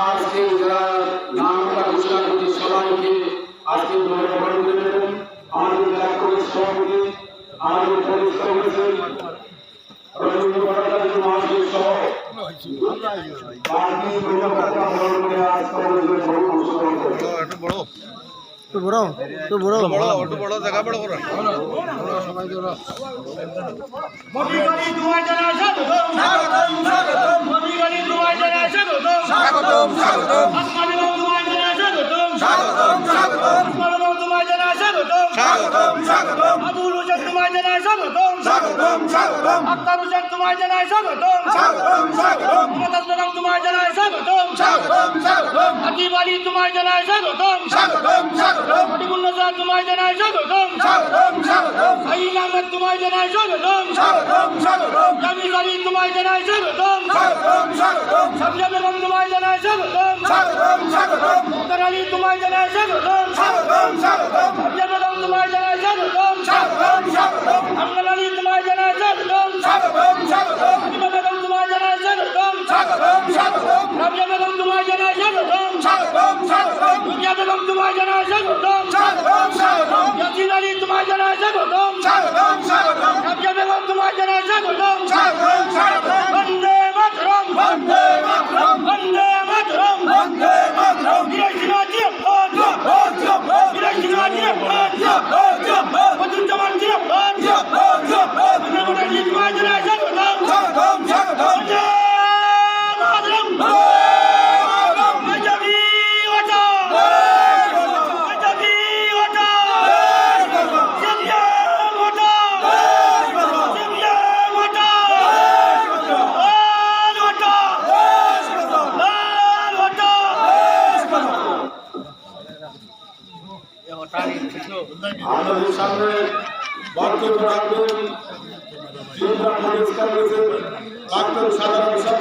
আজকে যারা নামটা ঘোষণা করছি সবাইকে আমাদের পুলিশ সভাপতি রবীন্দ্র ভট্টাচার্য মহাশয় সহ বাকি কর্মকর্তা গ্রহণ আজ কর্মসূচির সভায় অংশগ্রহণ করেন তো বড় তো বড় মহিলারি তোমার জানাজা হজুর স্বাগতম স্বাগতম জানাজা হজুর স্বাগতম স্বাগতম। আক্তার হোসেন তোমার জানাজা হজুর স্বাগতম স্বাগতম। মমতাজ বেগম তোমার জানাজা হজুর স্বাগতম স্বাগতম। আকিব আলী তোমার জানাজা হজুর স্বাগতম স্বাগতম। ফটিকুল্লাহ তোমার জানাজা হজুর স্বাগতম। স্বাগতম সাইল আহমেদ তোমার জানাজা হজুর স্বাগতম স্বাগতম। জামিল আলী তোমার জানাজা হজুর স্বাগতম স্বাগতম। সাবিয়া বেগম তোমার জানাজা হজুর স্বাগতম স্বাগতম। মুক্তার আলী জানাজা হজুর স্বাগতম। Yeah, yap, yap. আমাদের সামনে বক্তব্য রাখবেন ত্রিপুরা প্রদেশ কংগ্রেসের সাধারণ সম্পাদক